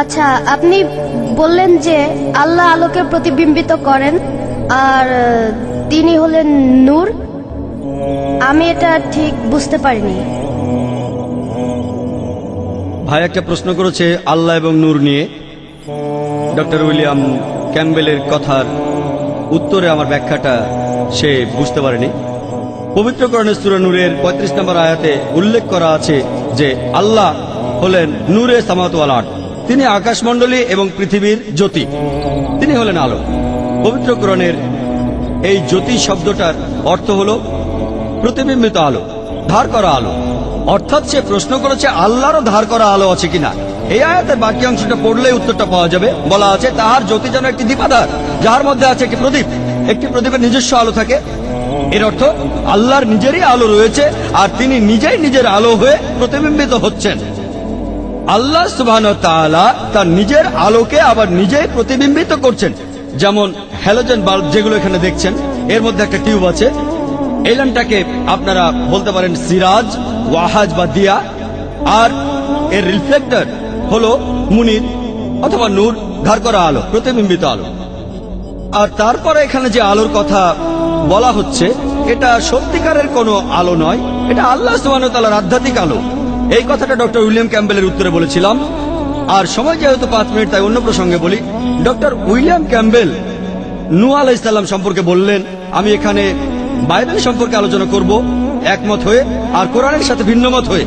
আচ্ছা আপনি বললেন যে আল্লাহ আলোকে প্রতিবিম্বিত করেন, আর তিনি হলেন নূর। আমি এটা ঠিক বুঝতে পারিনি। ভাই একটা প্রশ্ন করেছে আল্লাহ এবং নূর নিয়ে। ডক্টর উইলিয়াম ক্যাম্বেলের কথার উত্তরে আমার ব্যাখ্যাটা সে বুঝতে পারেনি। পবিত্রকরণের সুরা নূরের পঁয়ত্রিশ নম্বর আয়াতে উল্লেখ করা আছে যে আল্লাহ হলেন নূরে আট তিনি আকাশমণ্ডলী এবং পৃথিবীর জ্যোতি। তিনি হলেন আলো। পবিত্রকরণের এই জ্যোতি শব্দটার অর্থ হলো প্রতিবিম্বিত আলো, ধার করা আলো। অর্থাৎ সে প্রশ্ন করেছে, আল্লাহরও ধার করা আলো আছে কিনা? এই আয়াতের বাকি অংশটা পড়লেই উত্তরটা পাওয়া যাবে। বলা আছে, তাহার জ্যোতি যেন একটি দীপাধার যার মধ্যে আছে একটি প্রদীপ। একটি প্রদীপের নিজস্ব আলো থাকে। এর অর্থ, আল্লাহর নিজেরই আলো রয়েছে, আর তিনি নিজেই নিজের আলো হয়ে প্রতিবিম্বিত হচ্ছেন। আল্লাহ সুবাহ তার নিজের আলোকে আবার নিজেই প্রতিবিম্বিত করছেন। যেমন হ্যালোজেন বাল্ব যেগুলো এখানে দেখছেন, এর মধ্যে একটা টিউব আছে। এই ল্যাম্পটাকে আপনারা বলতে পারেন সিরাজ, ওয়াহাজ বা দিয়া। আর এর রিফ্লেক্টর হলো মুনির অথবা নূর, ধার করা আলো, প্রতিবিম্বিত আলো। আর তারপরে এখানে যে আলোর কথা বলা হচ্ছে, এটা সত্যিকারের কোনো আলো নয়, এটা আল্লাহ সুবাহতালার আধ্যাত্মিক আলো। এই কথাটা ডক্টর উইলিয়াম ক্যাম্বেলের উত্তরে বলেছিলাম। আর সময় যেহেতু পাঁচ মিনিট, তাই অন্য প্রসঙ্গে বলি। ডক্টর উইলিয়াম ক্যাম্বেল নু ইসলাম সম্পর্কে বললেন, আমি এখানে বাইবেল সম্পর্কে আলোচনা করব, একমত হয়ে, আর কোরআনের সাথে ভিন্নমত হয়ে।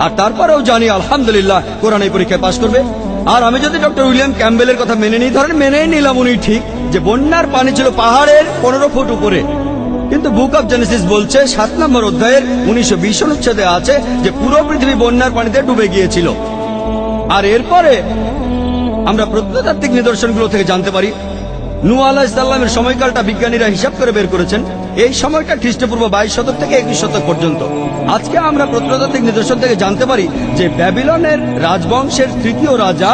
আর তারপরেও জানি, আলহামদুলিল্লাহ, কোরআন এই পরীক্ষায় পাশ করবে। আর আমি যদি ডক্টর উইলিয়াম ক্যাম্বেলের কথা মেনে নিই, ধরেন মেনেই নিলাম উনি ঠিক, যে বন্যার পানি ছিল পাহাড়ের পনেরো ফুট উপরে। কিন্তু বুক অব জেনেসিস বলছে সাত নম্বর অধ্যায়ের উনিশশো বিশ অনুচ্ছেদে আছে যে পুরো পৃথিবী বন্যার পানিতে ডুবে গিয়েছিল। আর এরপরে আমরা প্রত্নতাত্ত্বিক নিদর্শনগুলো থেকে জানতে পারি। নু আলাহ ইসলামের সময়কালটা বিজ্ঞানীরা হিসাব করে বের করেছেন। এই সময়টা খ্রিস্টপূর্ব বাইশ শতক থেকে একুশ শতক পর্যন্ত। আজকে আমরা প্রত্নতাত্ত্বিক নিদর্শন থেকে জানতে পারি যে ব্যাবিলনের রাজবংশের তৃতীয় রাজা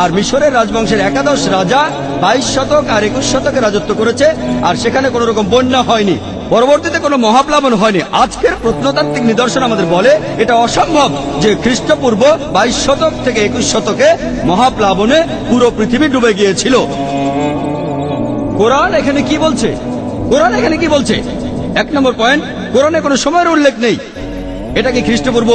আর মিশরের রাজবংশের একাদশ রাজা বাইশ শতক আর একুশ শতকে রাজত্ব করেছে, আর সেখানে কোনো রকম বন্যা হয়নি। পরবর্তীতে কোনো মহাপ্লাবন হয়নি। আজকের প্রত্নতাত্ত্বিক নিদর্শন আমাদের বলে এটা অসম্ভব যে খ্রিস্টপূর্ব বাইশ শতক থেকে একুশ শতকে মহাপ্লাবনে পুরো পৃথিবী ডুবে গিয়েছিল। কোরআন এখানে কি বলছে? কোরআন এখানে কি বলছে? এক নম্বর পয়েন্ট কোরআনে কোনো সময়ের উল্লেখ নেই। এটা কি খ্রিস্টপূর্ব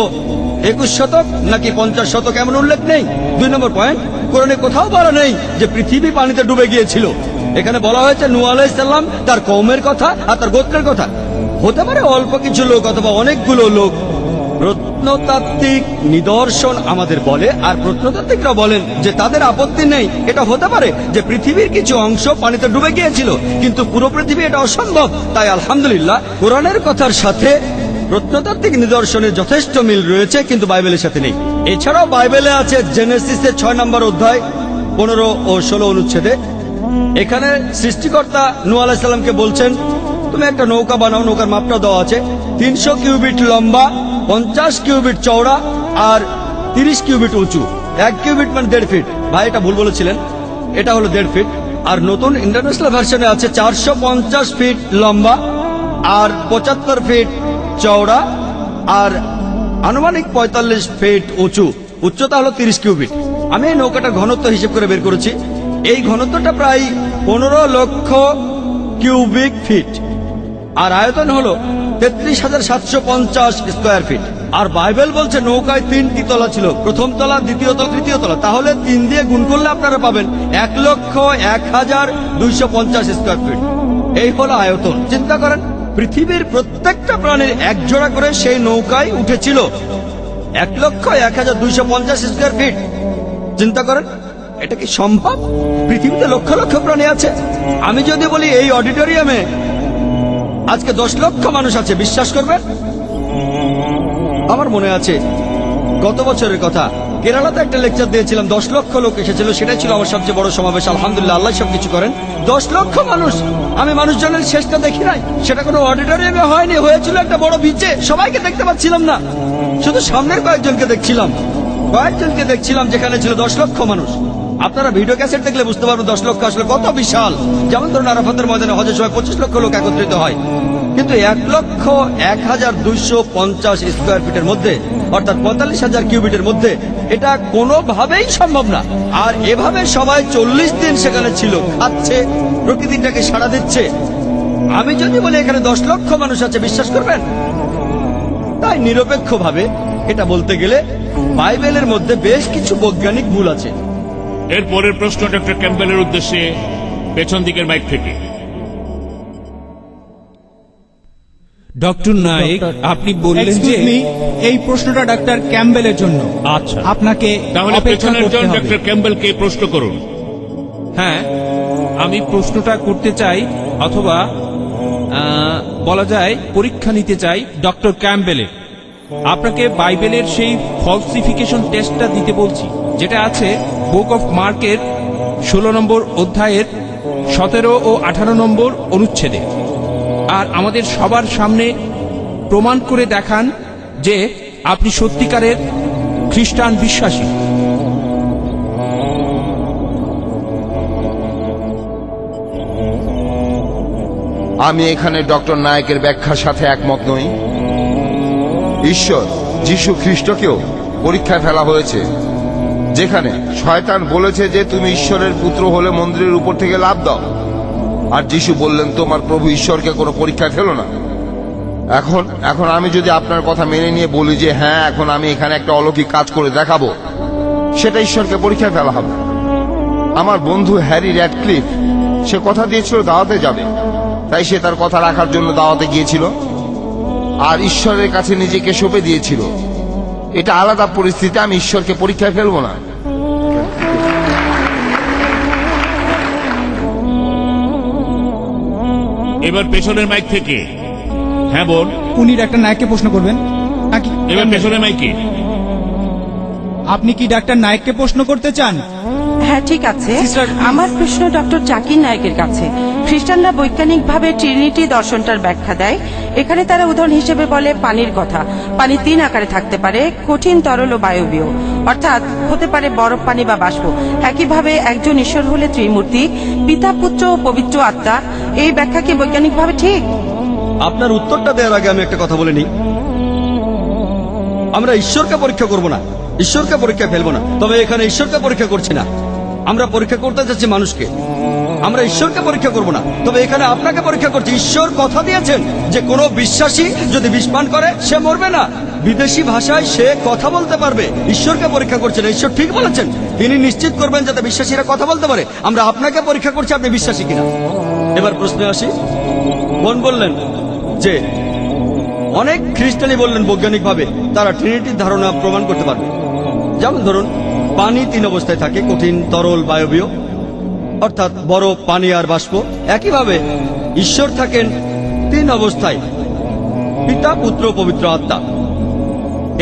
একুশ শতক নাকি পঞ্চাশ শতক এমন উল্লেখ নেই? দুই নম্বর পয়েন্ট কোরআনে কোথাও বলা নেই যে পৃথিবী পানিতে ডুবে গিয়েছিল। এখানে বলা হয়েছে নু আলাইসাল্লাম তার কৌমের কথা আর তার গোত্রের কথা। হতে পারে অল্প কিছু লোক অথবা অনেকগুলো লোক। প্রত্নতাত্ত্বিক নিদর্শন আমাদের বলে, আর প্রত্নতাত্ত্বিকরা বলেন যে তাদের আপত্তি নেই। এটা হতে পারে যে পৃথিবীর কিছু অংশ পানিতে ডুবে গিয়েছিল, কিন্তু পুরো পৃথিবী এটা অসম্ভব। তাই আলহামদুলিল্লাহ, কোরআনের কথার সাথে প্রত্নতাত্ত্বিক নিদর্শনের যথেষ্ট মিল রয়েছে, কিন্তু বাইবেলের সাথে নেই। এছাড়াও বাইবেলে আছে জেনেসিসের ছয় নম্বর অধ্যায়, পনেরো ও ষোলো অনুচ্ছেদে। এখানে সৃষ্টিকর্তা নু আলাহিসাল্লামকে বলছেন, তুমি একটা নৌকা বানাও, নৌকার মাপটা দেওয়া আছে। তিনশো কিউবিট লম্বা পঞ্চাশ কিউবিট চওড়া আর তিরিশ কিউবিট উঁচু। এক কিউবিট মানে দেড় ফিট। ভাই, এটা ভুল বলেছিলেন। এটা হলো দেড় ফিট। আর নতুন ইন্টারন্যাশনাল ভার্সনে আছে চারশো পঞ্চাশ ফিট লম্বা আর পঁচাত্তর ফিট চওড়া আর আনুমানিক পঁয়তাল্লিশ ফিট উঁচু। উচ্চতা হলো তিরিশ কিউবিট। আমি এই নৌকাটা ঘনত্ব হিসেব করে বের করেছি। এই ঘনত্বটা প্রায় পনেরো লক্ষ কিউবিক ফিট। আর আয়তন হলো তেত্রিশ হাজার সাতশো পঞ্চাশ স্কোয়ার ফিট। আর বাইবেল বলছে নৌকায় তিনটি তলা ছিল। প্রথম তলা, দ্বিতীয় তলা, তৃতীয় তলা। তাহলে তিন দিয়ে গুণ করলে আপনারা পাবেন এক লক্ষ এক হাজার দুইশো পঞ্চাশ স্কোয়ার ফিট। এই হলো আয়তন। চিন্তা করেন, পৃথিবীর প্রত্যেকটা প্রাণীর এক জোড়া করে সেই নৌকায় উঠেছিল। এক লক্ষ এক হাজার দুইশো পঞ্চাশ স্কোয়ার ফিট। চিন্তা করেন, এটা কি সম্ভব? পৃথিবীতে লক্ষ লক্ষ প্রাণী আছে। আমি যদি বলি এই অডিটোরিয়ামে আজকে দশ লক্ষ মানুষ আছে, বিশ্বাস করবেন? আমার মনে আছে, গত বছরের কথা, কেরালাতে একটা লেকচার দিয়েছিলাম, দশ লক্ষ লোক এসেছিল, সেটাই ছিল আমার সবচেয়ে বড় সমাবেশ, আলহামদুলিল্লাহ, আল্লাহ সবকিছু করেন। দশ লক্ষ মানুষ, আমি মানুষজনের শেষটা দেখি নাই, সেটা কোনো অডিটোরিয়ামে হয়নি, হয়েছিল একটা বড় বিচে সবাইকে দেখতে পাচ্ছিলাম না, শুধু সামনের কয়েকজনকে দেখছিলাম কয়েকজনকে দেখছিলাম যেখানে ছিল দশ লক্ষ মানুষ। আপনারা ভিডিও ক্যাসেট দেখলে বুঝতে পারবেন দশ লক্ষ আসলে কত বিশাল। যেমন ধরুন আরাফাতের ময়দানে হজের সময় পঁচিশ লক্ষ লোক একত্রিত হয়। কিন্তু এক লক্ষ এক হাজার দুইশো পঞ্চাশ স্কোয়ার ফিটের মধ্যে, অর্থাৎ পঁয়তাল্লিশ হাজার কিউবিটের মধ্যে, এটা কোনোভাবেই সম্ভব না। আর এভাবে সবাই চল্লিশ দিন সেখানে ছিল, খাচ্ছে, প্রকৃতিটাকে সাড়া দিচ্ছে। আমি যদি বলি এখানে দশ লক্ষ মানুষ আছে, বিশ্বাস করবেন? তাই নিরপেক্ষভাবে এটা বলতে গেলে বাইবেলের মধ্যে বেশ কিছু বৈজ্ঞানিক ভুল আছে। এর পরের প্রশ্ন ডক্টর ক্যাম্বেলের উদ্দেশ্যে পেছন দিকের মাইক থেকে। ডক্টর নায়েক আপনি বললেন যে এই প্রশ্নটা ডাক্তার ক্যাম্বেলের জন্য। আচ্ছা। আপনাকে তাহলে পেছনের জন ডক্টর ক্যাম্বেলকে প্রশ্ন করুন। হ্যাঁ আমি প্রশ্নটা করতে চাই অথবা আহ, বলা যায় পরীক্ষা নিতে চাই ডক্টর ক্যাম্বেলের আপনাকে বাইবেলের সেই ফলসিফিকেশন টেস্টটা দিতে বলছি। যেটা আছে বুক অফ মার্কের ষোলো নম্বর অধ্যায়ের সতেরো ও আঠারো নম্বর অনুচ্ছেদে। আর আমাদের সবার সামনে প্রমাণ করে দেখান যে আপনি সত্যিকারের খ্রিস্টান বিশ্বাসী। আমি এখানে ডক্টর নায়কের ব্যাখ্যার সাথে একমত নই। ঈশ্বর, যিশু খ্রিস্টকেও পরীক্ষায় ফেলা হয়েছে। যেখানে শয়তান বলেছে যে তুমি ঈশ্বরের পুত্র হলে মন্দিরের উপর থেকে লাভ দাও। আর যিশু বললেন, তোমার প্রভু ঈশ্বরকে কোনো পরীক্ষা ফেলো না। এখন এখন আমি যদি আপনার কথা মেনে নিয়ে বলি যে হ্যাঁ এখন আমি এখানে একটা অলৌকিক কাজ করে দেখাবো, সেটা ঈশ্বরকে পরীক্ষায় ফেলা হবে। আমার বন্ধু হ্যারি র্যাডক্লিফ, সে কথা দিয়েছিল দাওয়াতে যাবে। তাই সে তার কথা রাখার জন্য দাওয়াতে গিয়েছিল। আর ঈশ্বরের কাছে নিজেকে সঁপে দিয়েছিল। এটা আলাদা পরিস্থিতি আমি ঈশ্বরকে পরীক্ষায় ফেলব না। এবার পেছনের মাইক থেকে। হ্যাঁ বোন। উনি একটা নায়ককে প্রশ্ন করবেন। নাকি? এবার পেছনের মাইকে আপনি কি ডাক্তার নায়ককে প্রশ্ন করতে চান? হ্যাঁ ঠিক আছে। আমার প্রশ্ন ডক্টর জাকির নায়কের কাছে। খ্রিস্টানরা বৈজ্ঞানিকভাবে ট্রিনিটি দর্শনটার ব্যাখ্যা দেয়। এখানে তারা উদাহরণ হিসেবে বলে পানির কথা। পানি তিন আকারে থাকতে পারে কঠিন তরল ও বায়বীয়। অর্থাৎ হতে পারে বরফ পানি বা বাষ্প। একইভাবে একজন ঈশ্বর হলে ত্রিমূর্তি পিতা পুত্র ও পবিত্র আত্মা। এই ব্যাখ্যা কি বৈজ্ঞানিকভাবে ঠিক? আপনার উত্তরটা দেওয়ার আগে আমি একটা কথা বলে নিই। আমরা ঈশ্বরকে পরীক্ষা করব না। ঈশ্বরকে পরীক্ষা ফেলব না। তবে এখানে ঈশ্বরকে পরীক্ষা করছি না। আমরা পরীক্ষা করতে যাচ্ছি মানুষকে। আমরা ঈশ্বরকে পরীক্ষা করব না। তবে এখানে আপনাকে পরীক্ষা করছি। ঈশ্বর কথা দিয়েছেন যে কোনো বিশ্বাসী যদি বিষ পান করে, সে মরবে না। বিদেশি ভাষায় সে কথা বলতে পারবে। ঈশ্বরকে পরীক্ষা করছেন। ঈশ্বর ঠিক বলেছেন। তিনি নিশ্চিত করবেন যাতে বিশ্বাসীরা কথা বলতে পারে। আমরা আপনাকে পরীক্ষা করছি, আপনি বিশ্বাসী কিনা? এবার প্রশ্নে আসি। বোন বললেন যে, অনেক খ্রিস্টানি বললেন বৈজ্ঞানিকভাবে, তারা ট্রিনিটির ধারণা প্রমাণ করতে পারবে। যেমন ধরুন, পানি তিন অবস্থায় থাকে, কঠিন, তরল, বায়বীয়। অর্থাৎ বরফ পানি আর বাষ্প। একইভাবে ঈশ্বর থাকেন তিন অবস্থায়, পিতা, পুত্র, পবিত্র আত্মা।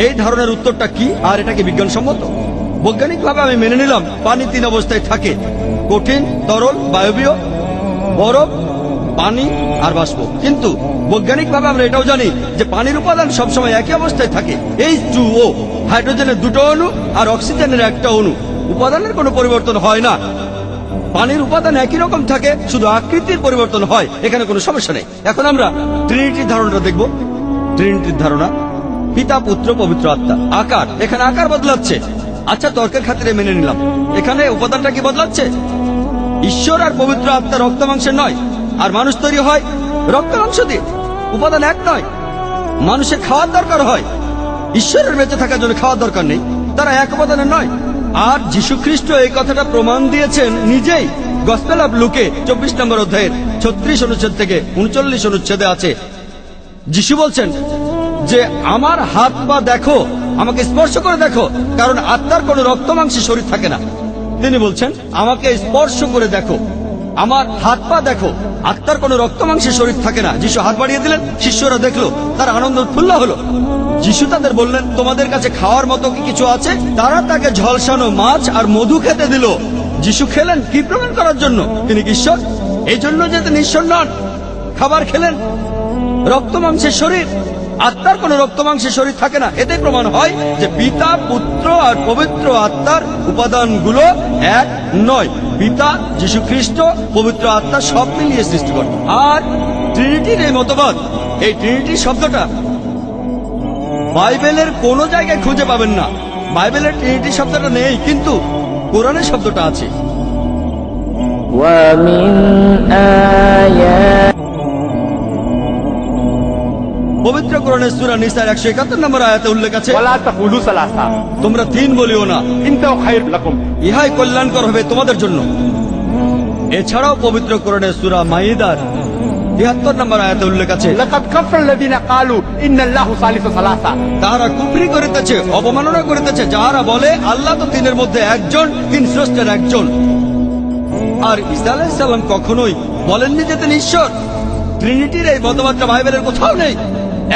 এই ধারণার উত্তরটা কি আর এটা কি বিজ্ঞানসম্মত? বৈজ্ঞানিকভাবে আমি মেনে নিলাম, পানি তিন অবস্থায় থাকে, কঠিন, তরল, বায়বীয় বরফ পানি আর বাষ্প। কিন্তু বৈজ্ঞানিকভাবে আমরা এটাও জানি যে পানির উপাদান সবসময় একই অবস্থায় থাকে এই টু ও হাইড্রোজেনের দুটো অণু আর অক্সিজেনের একটা অণু। উপাদানের কোনো পরিবর্তন হয় না। পানির উপাদান একই রকম থাকে, শুধু আকৃতির পরিবর্তন হয়। এখানে কোনো সমস্যা নেই। এখন আমরা ট্রিনিটির ধারণাটা দেখব। ট্রিনিটির ধারণা, পিতা, পুত্র, পবিত্র আত্মা। আকার, এখানে আকার বদলাচ্ছে। আচ্ছা তর্কের খাতিরে মেনে নিলাম। এখানে উপাদানটা কি বদলাচ্ছে? ঈশ্বর আর পবিত্র আত্মা রক্ত মাংসের নয়। আর মানুষ তৈরি হয় রক্ত মাংস দিয়ে। উপাদান এক নয়। মানুষের খাওয়ার দরকার হয়। ঈশ্বরের বেঁচে থাকার জন্য খাওয়ার দরকার নেই। তারা এক উপাদানের নয়। আর যীশু খ্রিস্ট এই কথাটা প্রমাণ দিয়েছেন নিজেই। গসপেল লুকে, চব্বিশ নম্বর অধ্যায়ের ছত্রিশ অনুচ্ছেদ থেকে উনচল্লিশ অনুচ্ছেদে আছে। যিশু বলছেন যে, আমার হাত পা দেখো, আমাকে স্পর্শ করে দেখো, কারণ আত্মার কোনো রক্ত মাংসে শরীর থাকে না। তিনি বলছেন, আমাকে স্পর্শ করে দেখো, আমার হাত পা দেখো, আত্মার কোনো রক্ত মাংসে শরীর থাকে না। যিশু হাত বাড়িয়ে দিলেন, শিষ্যরা দেখল, তার আনন্দ উৎফুল্ল হলো। যিশু তাদের বললেন, তোমাদের কাছে খাওয়ার মতো কি কিছু আছে? তারা তাকে ঝলসানো মাছ আর মধু খেতে দিল। যিশু খেলেন কি প্রমাণ করার জন্য? তিনি ঈশ্বর? এই জন্য যে তিনি ঈশ্বর নন। খাবার খেলেন। রক্ত মাংসের শরীর। আত্মার কোন রক্ত মাংসের শরীর থাকে না। এতে প্রমাণ হয় যে পিতা, পুত্র আর পবিত্র আত্মার উপাদানগুলো এক নয়। পিতা, যীশু খ্রিস্ট, পবিত্র আত্মা সব মিলিয়ে সৃষ্টি করে আর ট্রিনিটির এই মতবাদ। এই ট্রিনিটি শব্দটা বাইবেলের কোন জায়গায় খুঁজে পাবেন না। বাইবেলের ট্রিনিটি শব্দটা নেই কিন্তু কোরআনের শব্দটা আছে। পবিত্র কোরআনের সুরা নিসার একশো একাত্তর নম্বর আয়াতে উল্লেখ আছে তোমরা তিন বলিও না। ইহাই কল্যাণকর হবে তোমাদের জন্য। এছাড়াও পবিত্র কোরআনের সুরা মাহিদার তিয়াত্তর নম্বর আয়াতে উল্লেখ আছে তাহারা কুফরি করিতেছে অবমাননা করিতেছে যাহারা বলে আল্লাহ তো তিনের মধ্যে একজন তিন স্রষ্টের একজন। আর ঈসা আলাইসাল্লাম কখনোই বলেননি যে তিনি ঈশ্বর। ট্রিনিটির এই মতবাদটা বাইবেলের কোথাও নেই।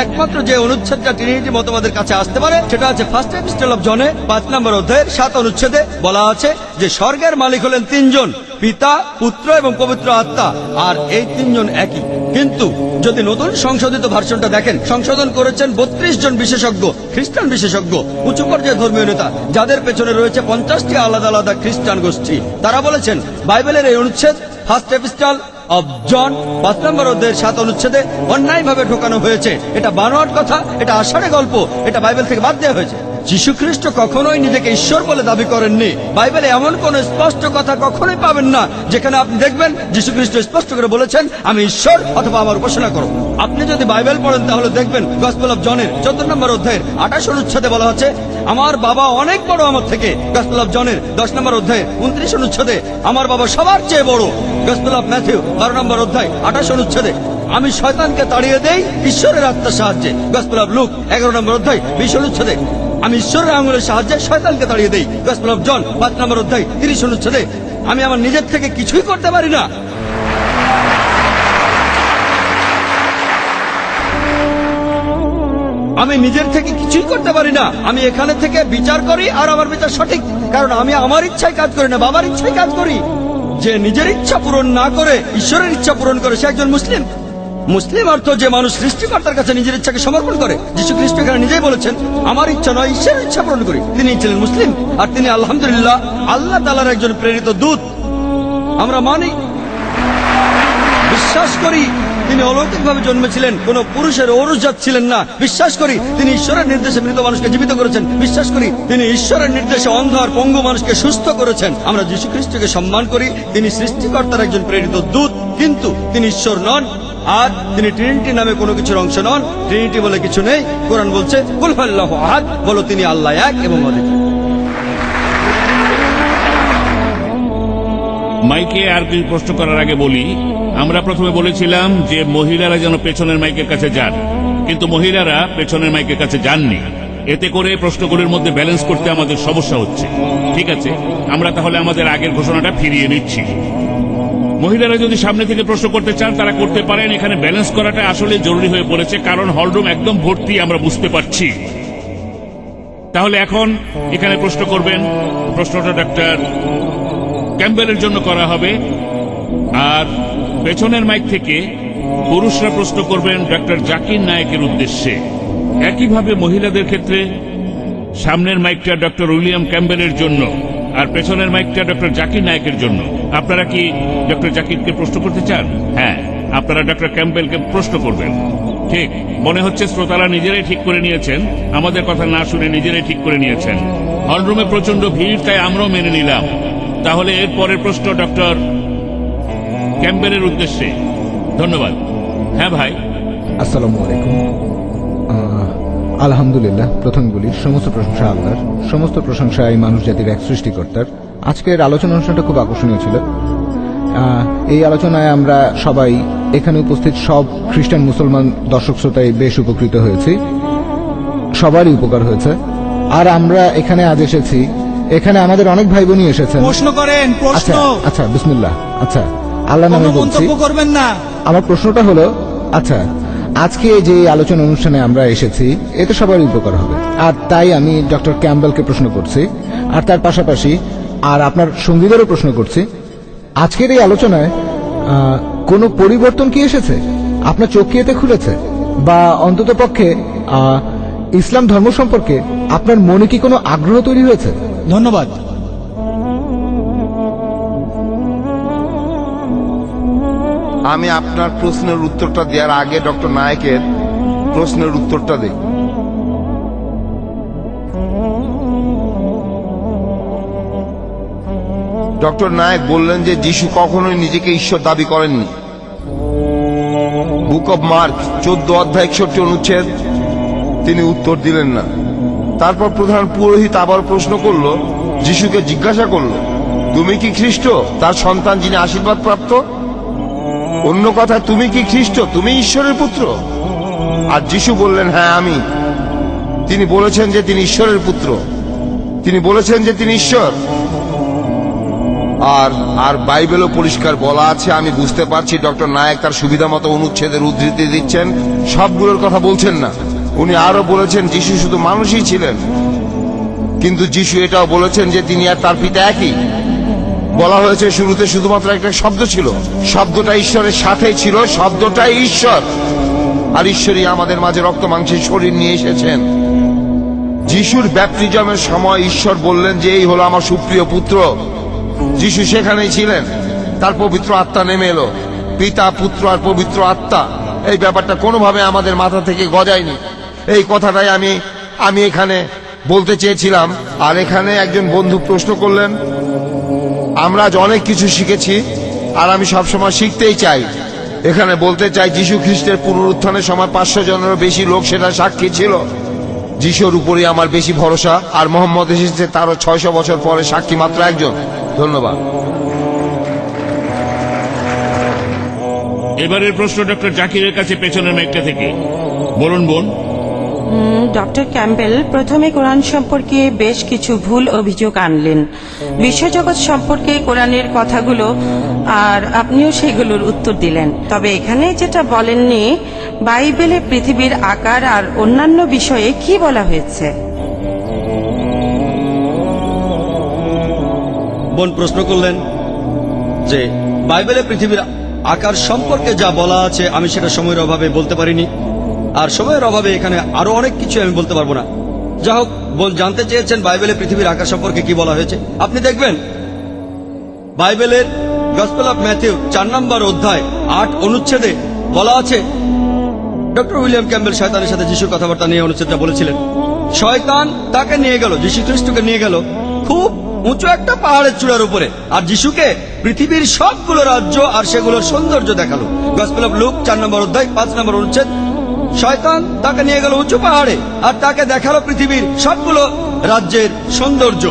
একমাত্র যে অনুচ্ছেদটা ট্রিনিটি মতবাদের কাছে আসতে পারে সেটা আছে ফার্স্ট এপিস্টেল অফ জনে পাঁচ নম্বর অধ্যায়ের সাত অনুচ্ছেদে বলা আছে যে স্বর্গের মালিক হলেন তিনজন। পিতা, পুত্র এবং পবিত্র আত্মা, আর এই তিনজন একই। কিন্তু যদি নতুন সংশোধিত ভার্সনটা দেখেন, সংশোধন করেছেন বত্রিশ জন বিশেষজ্ঞ, খ্রিস্টান বিশেষজ্ঞ উঁচু পর্যায়ের ধর্মীয় নেতা, যাদের পেছনে রয়েছে পঞ্চাশটি আলাদা আলাদা খ্রিস্টান গোষ্ঠী। তারা বলেছেন, বাইবেলের এই অনুচ্ছেদ, ফার্স্ট এপিস্টাল অব জন, পাঁচ নম্বর অধ্যায়ের সাত অনুচ্ছেদে অন্যায়ভাবে ঢোকানো হয়েছে। এটা বানোয়াট কথা, এটা আষাঢ়ে গল্প, এটা বাইবেল থেকে বাদ দেওয়া হয়েছে। যীশু খ্রিস্ট কখনোই নিজেকে ঈশ্বর বলে দাবি করেননি। বাইবেলে এমন কোন স্পষ্ট কথা কখনোই পাবেন না, যেখানে আপনি দেখবেন যীশু খ্রিস্ট স্পষ্ট করে বলেছেন, আমি ঈশ্বর অথবা আমার উপাসনা করো আপনি যদি বাইবেল পড়েন, তাহলে দেখবেন গসপেল অফ জনের চোদ্দ নম্বর অধ্যায়ের আঠাশ অনুচ্ছেদে বলা হচ্ছে, আমার বাবা অনেক বড় আমার থেকে। গসপেল অফ জনের দশ নম্বর অধ্যায় উনত্রিশ অনুচ্ছেদে, আমার বাবা সবার চেয়ে বড়। গসপেল অফ ম্যাথিউ বারো নম্বর অধ্যায় আঠাশ অনুচ্ছেদে, আমি শয়তানকে তাড়িয়ে দেই ঈশ্বরের আত্মার সাহায্যে। গসপেল অফ লুক এগারো নম্বর অধ্যায় বিশ অনুচ্ছেদে আমি ঈশ্বরের আঙুলের সাহায্যে শয়তানকে তাড়িয়ে দেই। গসপেল অফ জন, পাঁচ নম্বর অধ্যায়, তিরিশ অনুচ্ছেদে। আমি আমার নিজের থেকে কিছুই করতে পারি না। আমি নিজের থেকে কিছুই করতে পারি না। আমি এখানে থেকে বিচার করি আর আমার বিচার সঠিক। কারণ আমি আমার ইচ্ছায় কাজ করি না, বাবার ইচ্ছায় কাজ করি। যে নিজের ইচ্ছা পূরণ না করে, ঈশ্বরের ইচ্ছা পূরণ করে, সে একজন মুসলিম। মুসলিম অর্থ যে মানুষ সৃষ্টিকর্তার কাছে নিজের ইচ্ছাকে সমর্পণ করে যীশু খ্রিস্ট এখানে নিজেই বলেছেন, আমার ইচ্ছা নয়, ঈশ্বরের ইচ্ছা পূরণ করি। তিনি ছিলেন মুসলিম, আর তিনি আলহামদুলিল্লাহ আল্লাহ তালার একজন প্রেরিত দূত। আমরা মানি, বিশ্বাস করি, তিনি অলৌকিকভাবে জন্মেছিলেন, কোন পুরুষের ঔরজাত ছিলেন না। বিশ্বাস করি, তিনি ঈশ্বরের নির্দেশে মৃত মানুষকে জীবিত করেছেন। বিশ্বাস করি, তিনি ঈশ্বরের নির্দেশে অন্ধ আর পঙ্গু মানুষকে সুস্থ করেছেন। আমরা যীশু খ্রিস্টকে সম্মান করি, তিনি সৃষ্টিকর্তার একজন প্রেরিত দূত, কিন্তু তিনি ঈশ্বর নন। আর তিনি ট্রিনিটি নামে কোনো কিছুর অংশ নন। ট্রিনিটি বলে কিছু নেই। কোরআন বলছে কুলফাল্লাহ আহাদ বলো তিনি আল্লাহ এক এবং অদ্বিতীয় মাইকে আর কিছু প্রশ্ন করার আগে বলি, আমরা প্রথমে বলেছিলাম যে মহিলারা যেন পেছনের মাইকের কাছে যান। কিন্তু মহিলারা পেছনের মাইকের কাছে যাননি। এতে করে প্রশ্নগুলির মধ্যে ব্যালেন্স করতে আমাদের সমস্যা হচ্ছে। ঠিক আছে? আমরা তাহলে আমাদের আগের ঘোষণাটা ফিরিয়ে নিচ্ছি। মহিলারা যদি সামনে থেকে প্রশ্ন করতে চান, তারা করতে পারেন। এখানে ব্যালেন্স করাটা আসলে জরুরি হয়ে পড়েছে, কারণ হলরুম একদম ভর্তি, আমরা বুঝতে পারছি। তাহলে এখন এখানে প্রশ্ন করবেন। প্রশ্নটা ডাক্তার ক্যাম্বেলের জন্য করা হবে। আর পেছনের মাইক থেকে পুরুষরা প্রশ্ন করবেন ডক্টর জাকির নায়কের উদ্দেশ্যে। একইভাবে মহিলাদের ক্ষেত্রে সামনের মাইকটা ডক্টর উইলিয়াম ক্যাম্বেলের জন্য। আর পেছনের মাইকটা ডক্টর জাকির নায়কের জন্য। আপনারা কি ডক্টর জাকিরকে প্রশ্ন করতে চান? হ্যাঁ আপনারা ডক্টর ক্যাম্বেলকে প্রশ্ন করবেন। ঠিক, মনে হচ্ছে শ্রোতারা নিজেরাই ঠিক করে নিয়েছেন। আমাদের কথা না শুনে নিজেরাই ঠিক করে নিয়েছেন। হলরুমে প্রচণ্ড ভিড়, তাই আমরাও মেনে নিলাম। তাহলে এর পরের প্রশ্ন ডক্টর ক্যাম্বেলের উদ্দেশ্যে। ধন্যবাদ। হ্যাঁ ভাই। আসসালামু আলাইকুম। আলহামদুলিল্লাহ প্রথমে বলি সমস্ত প্রশংসা আল্লাহর সমস্ত প্রশংসা এই মানুষ জাতির এক সৃষ্টিকর্তার। আজকের আলোচনা অনুষ্ঠানটা খুব আকর্ষণীয় ছিল। এই আলোচনায় আমরা সবাই এখানে উপস্থিত সব খ্রিস্টান মুসলমান দর্শক শ্রোতায় বেশ উপকৃত হয়েছি। সবারই উপকার হয়েছে। আর আমরা এখানে আজ এসেছি এখানে আমাদের অনেক ভাই বোনই এসেছেন। প্রশ্ন করেন প্রশ্ন। আচ্ছা আচ্ছা বিসমিল্লাহ আচ্ছা আল্লাহ নামে বলছি। করবেন না। আমার প্রশ্নটা হলো আচ্ছা আজকে যে আলোচনা অনুষ্ঠানে আমরা এসেছি, এতে সবার উপকার হবে। আর তাই আমি ডক্টর ক্যাম্বেলকে প্রশ্ন করছি, আর তার পাশাপাশি, আর আপনার সঙ্গীদেরও প্রশ্ন করছি, আজকের এই আলোচনায় কোনো পরিবর্তন কি এসেছে? আপনার চোখ কি এতে খুলেছে? বা অন্তত পক্ষে ইসলাম ধর্ম সম্পর্কে আপনার মনে কি কোনো আগ্রহ তৈরি হয়েছে? ধন্যবাদ। আমি আপনার প্রশ্নের উত্তরটা দেওয়ার আগে ডক্টর নায়কের প্রশ্নের উত্তরটা দিই। ডক্টর নায়ক বললেন যে যিশু কখনোই নিজেকে ঈশ্বর দাবি করেননি। বুক অব মার্ক, চোদ্দ অধ্যায় একষট্টি অনুচ্ছেদ, তিনি উত্তর দিলেন না। তারপর প্রধান পুরোহিত আবার প্রশ্ন করল, যিশুকে জিজ্ঞাসা করল, তুমি কি খ্রিস্ট? তার সন্তান যিনি আশীর্বাদ প্রাপ্ত অন্য কথা, তুমি কি খ্রিস্ট? তুমি ঈশ্বরের পুত্র? আর যিশু বললেন হ্যাঁ আমি। তিনি বলেছেন যে তিনি ঈশ্বরের পুত্র। তিনি বলেছেন যে তিনি ঈশ্বর। আর আর বাইবেলও পরিষ্কার বলা আছে, আমি বুঝতে পারছি, ডক্টর নায়ক তার সুবিধা মতো অনুচ্ছেদের উদ্ধৃতি দিচ্ছেন। সবগুলোর কথা বলছেন না। উনি আরও বলেছেন, যিশু শুধু মানুষই ছিলেন। কিন্তু যিশু এটাও বলেছেন যে তিনি আর তার পিতা একই। বলা হয়েছে শুরুতে শুধুমাত্র একটা শব্দ ছিল। শব্দটা ঈশ্বরের সাথেই ছিল, শব্দটাই ঈশ্বর। আর ঈশ্বরই আমাদের মাঝে রক্ত মাংসের শরীর নিয়ে এসেছেন। যিশুর ব্যাপটিজমের সময় ঈশ্বর বললেন যে, এই হলো আমার সুপ্রিয় পুত্র। যিশু সেখানেই ছিলেন। তার পবিত্র আত্মা নেমে এলো। পিতা, পুত্র আর পবিত্র আত্মা। এই ব্যাপারটা কোনোভাবে আমাদের মাথা থেকে গজায়নি। এই কথাটাই আমি আমি এখানে বলতে চেয়েছিলাম। আর এখানে একজন বন্ধু প্রশ্ন করলেন আমরা আজ অনেক কিছু শিখেছি, আর আমি সবসময় শিখতেই চাই। এখানে বলতে চাই, যিশু খ্রিস্টের পুনরুত্থানের সময় পাঁচশো জনেরও বেশি লোক সেটা সাক্ষী ছিল। যিশুর উপরই আমার বেশি ভরসা, আর মোহাম্মদ এসেছে তারও ছয়শো বছর পরে সাক্ষী মাত্র একজন। ধন্যবাদ। এবারের প্রশ্ন ডক্টর জাকিরের কাছে পেছনের মাইকটা থেকে। বলুন, বোন। ডক্টর ক্যাম্বেল প্রথমে কোরআন সম্পর্কে বেশ কিছু ভুল অভিযোগ আনলেন। বিশ্বজগৎ সম্পর্কে কোরআনের কথাগুলো আর আপনিও সেগুলোর উত্তর দিলেন। তবে এখানে যেটা বলেননি, বাইবেলে পৃথিবীর আকার আর অন্যান্য বিষয়ে কি বলা হয়েছে? বোন প্রশ্ন করলেন যে, বাইবেলে পৃথিবীর আকার সম্পর্কে যা বলা আছে, আমি সেটা সময়ের অভাবে বলতে পারিনি। আর সময়ের অভাবে এখানে আরও অনেক কিছু আমি বলতে পারব না। যা হোক জানতে চেয়েছেন বাইবেলে পৃথিবীর আকার সম্পর্কে কি বলা হয়েছে? আপনি দেখবেন, বাইবেলের গসপেল অফ ম্যাথিউ চার নম্বর অধ্যায় আট অনুচ্ছেদে বলা আছে, ডক্টর উইলিয়াম ক্যাম্বেল শয়তানের সাথে যিশু কথাবার্তা নিয়ে অনুচ্ছেদটা বলেছিলেন, শয়তান তাকে নিয়ে গেল, যিশু খ্রিস্টকে নিয়ে গেল, খুব উঁচু একটা পাহাড়ের চূড়ার উপরে, আর যিশুকে পৃথিবীর সবগুলো রাজ্য আর সেগুলোর সৌন্দর্য দেখাল। গসপেল অফ লুক চার নম্বর অধ্যায় পাঁচ নম্বর অনুচ্ছেদ শয়তান তাকে নিয়ে গেল উঁচু পাহাড়ে, আর তাকে দেখাল পৃথিবীর সবগুলো রাজ্যের সৌন্দর্য।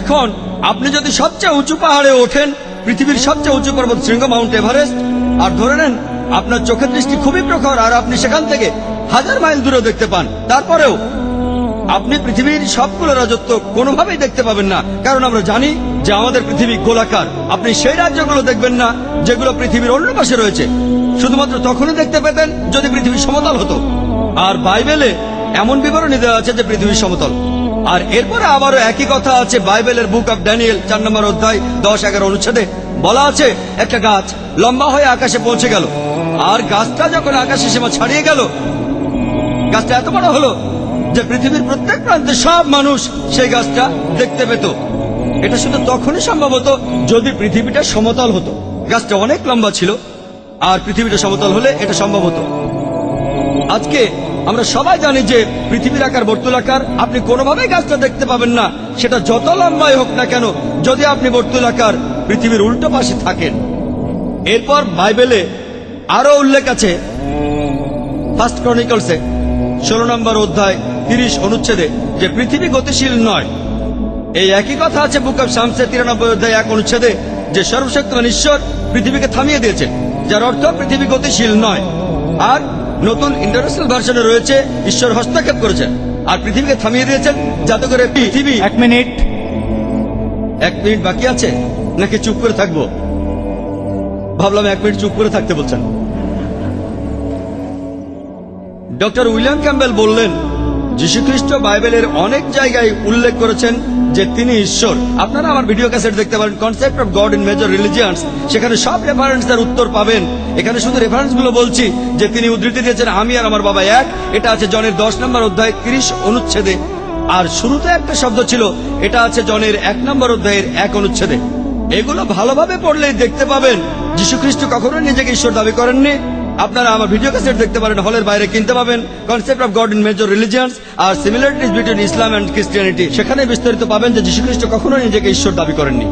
এখন আপনি যদি সবচেয়ে উঁচু পাহাড়ে ওঠেন, পৃথিবীর সবচেয়ে উঁচু পর্বত শৃঙ্গ মাউন্ট এভারেস্ট, আর ধরে নেন আপনার চোখের দৃষ্টি খুবই প্রখর, আর আপনি সেখান থেকে হাজার মাইল দূরে দেখতে পান, তারপরেও আপনি পৃথিবীর সবগুলো রাজত্ব কোনোভাবেই দেখতে পাবেন না। কারণ আমরা জানি যে আমাদের পৃথিবী গোলাকার। আপনি সেই রাজ্যগুলো দেখবেন না, যেগুলো পৃথিবীর অন্য পাশে রয়েছে। শুধুমাত্র তখনই দেখতে পেতেন যদি পৃথিবী সমতল হতো। আর বাইবেলে এমন বিবরণী দেওয়া আছে যে পৃথিবী সমতল। আর এরপরে আবারও একই কথা আছে বাইবেলের বুক অব ড্যানিয়েল, চার নম্বর অধ্যায়, দশ, এগারো অনুচ্ছেদে। বলা আছে, একটা গাছ লম্বা হয়ে আকাশে পৌঁছে গেল, আর গাছটা যখন আকাশে সীমা ছাড়িয়ে গেল, গাছটা এত বড় হলো যে পৃথিবীর প্রত্যেক প্রান্তে সব মানুষ সেই গাছটা দেখতে পেত। এটা শুধু তখনই সম্ভব হতো যদি পৃথিবীটা সমতল হতো। গাছটা অনেক লম্বা ছিল আর পৃথিবীটা সমতল হলে এটা সম্ভব হতো আজকে আমরা সবাই জানি যে পৃথিবীর আকার বর্তুলাকার আপনি কোনোভাবেই গাছটা দেখতে পাবেন না। সেটা যত লম্বাই হোক না কেন, যদি আপনি বর্তুলাকার পৃথিবীর উল্টো পাশে থাকেন। এরপর বাইবেলে আরও উল্লেখ আছে। ফার্স্ট ক্রনিকলসে ষোলো নম্বর অধ্যায় তিরিশ অনুচ্ছেদে যে পৃথিবী গতিশীল নয়। এই একই কথা আছে বুক অব শামসে তিরানব্বই অধ্যায় এক অনুচ্ছেদে যে সর্বশক্তিমান ঈশ্বর পৃথিবীকে থামিয়ে দিয়েছেন। যার অর্থ পৃথিবী গতিশীল নয়। আর নতুন ইন্টারন্যাশনাল ভার্সনে রয়েছে ঈশ্বর হস্তক্ষেপ করেছেন। আর পৃথিবীকে থামিয়ে দিয়েছেন যাতে করে পৃথিবী এক মিনিট। এক মিনিট বাকি আছে? নাকি চুপ করে থাকব? ভাবলাম এক মিনিট চুপ করে থাকতে বলছেন। ডক্টর উইলিয়াম ক্যাম্বেল বললেন যীশুখ্রিস্ট বাইবেলের অনেক জায়গায় উল্লেখ করেছেন যে তিনি ঈশ্বর। আপনারা আমার ভিডিও ক্যাসেট দেখতে পারেন concept of God in major religions সেখানে সব রেফারেন্স এর উত্তর পাবেন। এখানে শুধু রেফারেন্সগুলো বলছি যে তিনি উদ্ধৃতি দিয়েছেন, আমি আর আমার বাবা এক। এটা আছে জনের দশ নম্বর অধ্যায়, তিরিশ অনুচ্ছেদে। আর শুরুতে একটা শব্দ ছিল, এটা আছে জনের এক নম্বর অধ্যায়ের এক অনুচ্ছেদে। এগুলো ভালোভাবে পড়লেই দেখতে পাবেন যীশু খ্রিস্ট কখনো নিজেকে ঈশ্বর দাবি করেননি। আপনারা আমার ভিডিও ক্যাসেট দেখতে পারেন, হলের বাইরে কিনতে পাবেন। Concept of God in major religions R similarities between Islam and Christianity সেখানে বিস্তারিত পাবেন যে যীশু খ্রিস্ট কখনো নিজেকে ঈশ্বর দাবি করেননি।